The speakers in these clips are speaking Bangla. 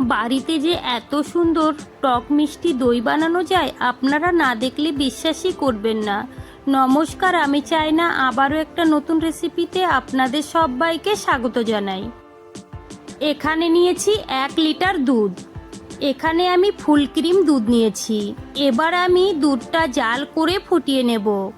বাড়িতে যে এত সুন্দর টক মিষ্টি দই বানানো যায়, আপনারা না দেখলে বিশ্বাসই করবেন না। নমস্কার, আমি চাই না আবারও একটা নতুন রেসিপিতে আপনাদের সবাইকে স্বাগত জানাই। এখানে নিয়েছি এক লিটার দুধ। এখানে আমি ফুল ক্রিম দুধ নিয়েছি। এবার আমি দুধটা জাল করে ফুটিয়ে নেব।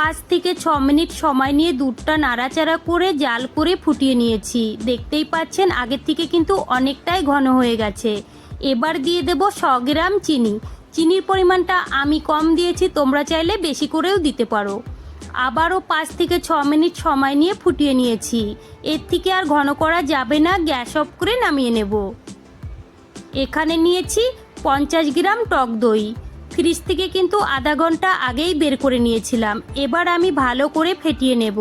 পাঁচ থেকে ছ মিনিট সময় নিয়ে দুধটা নাড়াচাড়া করে জাল করে ফুটিয়ে নিয়েছি। দেখতেই পাচ্ছেন, আগের থেকে কিন্তু অনেকটাই ঘন হয়ে গেছে। এবার দিয়ে দেব শ গ্রাম চিনি। চিনির পরিমাণটা আমি কম দিয়েছি, তোমরা চাইলে বেশি করেও দিতে পারো। আবারও পাঁচ থেকে ছ মিনিট সময় নিয়ে ফুটিয়ে নিয়েছি। এর থেকে আর ঘন করা যাবে না, গ্যাস অফ করে নামিয়ে নেব। এখানে নিয়েছি পঞ্চাশ গ্রাম টক দই। ফ্রিজ থেকে কিন্তু আধা ঘণ্টা আগেই বের করে নিয়েছিলাম। এবার আমি ভালো করে ফেটিয়ে নেব।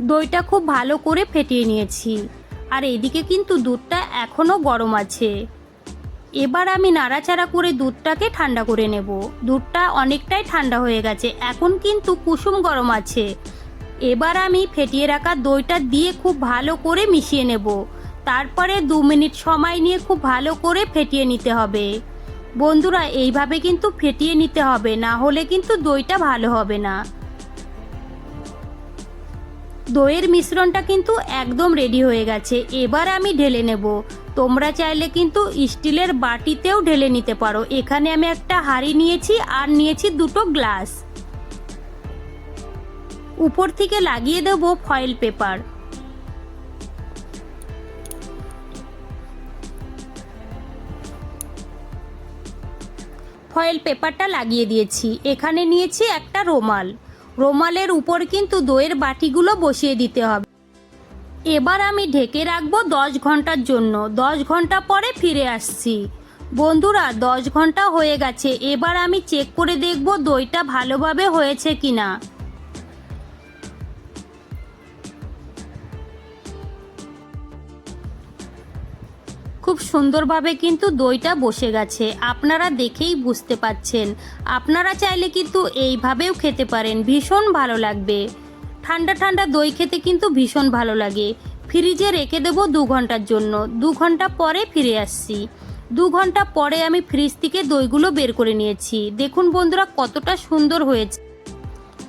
দইটা খুব ভালো করে ফেটিয়ে নিয়েছি। আর এদিকে কিন্তু দুধটা এখনও গরম আছে। এবার আমি নাড়াচাড়া করে দুধটাকে ঠান্ডা করে নেব। দুধটা অনেকটাই ঠান্ডা হয়ে গেছে, এখন কিন্তু কুসুম গরম আছে। এবার আমি ফেটিয়ে রাখা দইটা দিয়ে খুব ভালো করে মিশিয়ে নেব। তারপরে দু মিনিট সময় নিয়ে খুব ভালো করে ফেটিয়ে নিতে হবে। বন্ধুরা, এইভাবে কিন্তু ফেটিয়ে নিতে হবে, না হলে কিন্তু দইটা ভালো হবে না। দইয়ের মিশ্রণটা কিন্তু একদম রেডি হয়ে গেছে, এবার আমি ঢেলে নেব। তোমরা চাইলে কিন্তু স্টিলের বাটিতেও ঢেলে নিতে পারো। এখানে আমি একটা হাঁড়ি নিয়েছি, আর নিয়েছি দুটো গ্লাস। উপর থেকে লাগিয়ে দেব ফয়েল পেপার ফয়েল পেপারটা লাগিয়ে দিয়েছি। এখানে নিয়েছি একটা রোমাল। রোমালের উপর কিন্তু দইয়ের বাটিগুলো বসিয়ে দিতে হবে। এবার আমি ঢেকে রাখব দশ ঘণ্টার জন্য। দশ ঘণ্টা পরে ফিরে আসছি। বন্ধুরা, দশ ঘণ্টা হয়ে গেছে। এবার আমি চেক করে দেখব দইটা ভালোভাবে হয়েছে কিনা। খুব সুন্দরভাবে কিন্তু দইটা বসে গেছে। আপনারা দেখেই বুঝতে পাচ্ছেন। আপনারা চাইলে কিন্তু এইভাবেও খেতে পারেন। ভীষণ ভালো লাগবে। ঠান্ডা ঠান্ডা দই খেতে কিন্তু ভীষণ ভালো লাগে। ফ্রিজে রেখে দেবো দু ঘণ্টার জন্য। দু ঘণ্টা পরে ফিরে আসছি। দু ঘণ্টা পরে আমি ফ্রিজ থেকে দইগুলো বের করে নিয়েছি। দেখুন বন্ধুরা, কতটা সুন্দর হয়েছে।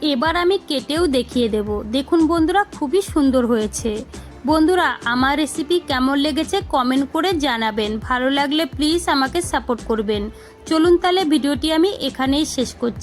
এবার আমি কেটেও দেখিয়ে দেব। দেখুন বন্ধুরা, খুবই সুন্দর হয়েছে। বন্ধুরা, আমার রেসিপি কেমন লেগেছে কমেন্ট করে জানাবেন। ভালো লাগলে প্লিজ আমাকে সাপোর্ট করবেন। চলুন তাহলে ভিডিওটি আমি এখানেই শেষ করছি।